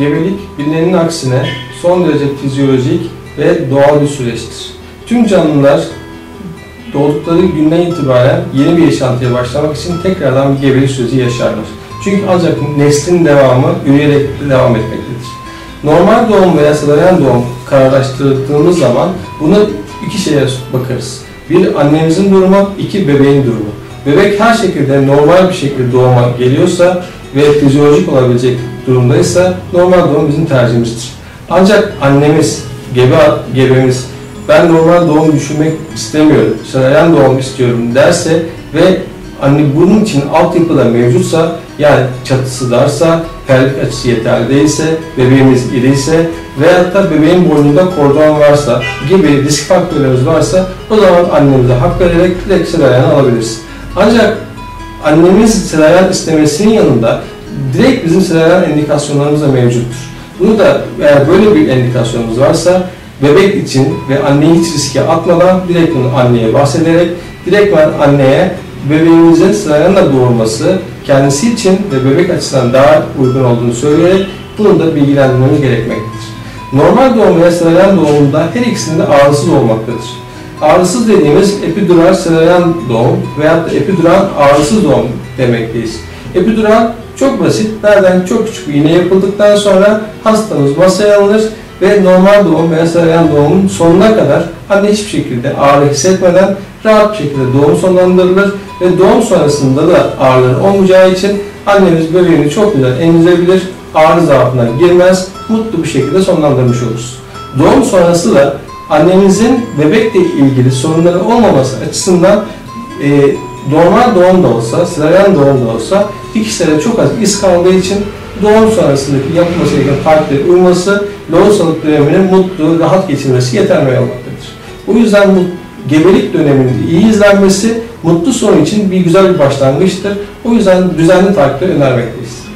Gebelik bilinenin aksine son derece fizyolojik ve doğal bir süreçtir. Tüm canlılar doğdukları günden itibaren yeni bir yaşantıya başlamak için tekrardan bir gebelik süreci yaşarlar. Çünkü ancak neslin devamı üreyerek devam etmektedir. Normal doğum veya sezaryen doğum kararlaştırdığımız zaman buna iki şeye bakarız. Bir annemizin durumu, iki bebeğin durumu. Bebek her şekilde normal bir şekilde doğuma geliyorsa ve fizyolojik olabilecek durumdaysa normal doğum bizim tercihimizdir. Ancak annemiz, gebe, gebemiz ben normal doğum düşünmek istemiyorum, sezaryen doğum istiyorum derse ve anne bunun için altyapıda mevcutsa yani çatısı darsa, pelvik açısı yeterli değilse, bebeğimiz iriyse veyahut da bebeğin boynunda kordon varsa gibi risk faktörlerimiz varsa o zaman annemize hak vererek direkt sezaryen alabiliriz. Ancak annemiz sezaryen istemesinin yanında direkt bizim sezaryen indikasyonlarımız da mevcuttur. Bunu da eğer böyle bir indikasyonumuz varsa bebek için ve anneyi hiç riske atmadan direkt bunu anneye bahsederek direkt anneye bebeğimizin sezaryenle doğurması kendisi için ve bebek açısından daha uygun olduğunu söyleyerek bunu da bilgilendirmemiz gerekmektedir. Normal doğum ve sezaryen doğumunda her ikisinde ağrısız olmaktadır. Ağrısız dediğimiz epidural sezaryen doğum veyahut da epidural ağrısız doğum demekteyiz. Epidural çok basit. Nereden çok küçük bir iğne yapıldıktan sonra hastamız masaya alınır ve normal doğum veya sezaryen doğumun sonuna kadar anne hiçbir şekilde ağrı hissetmeden rahat bir şekilde doğum sonlandırılır ve doğum sonrasında da ağrılar olmayacağı için annemiz bebeğini çok güzel emzirebilir, ağrı zaafına girmez, mutlu bir şekilde sonlandırmış oluruz. Doğum sonrası da annemizin bebekle ilgili sorunları olmaması açısından e, normal doğum da olsa, sezaryen doğum da olsa ikisine çok az iz kaldığı için doğum sonrasındaki yapılması gereken takipleri uyması, lohusalık döneminin mutlu, rahat geçirmesi yeterli olmaktadır. O yüzden bu gebelik döneminin iyi izlenmesi mutlu son için bir güzel bir başlangıçtır. O yüzden düzenli takipleri önermekteyiz.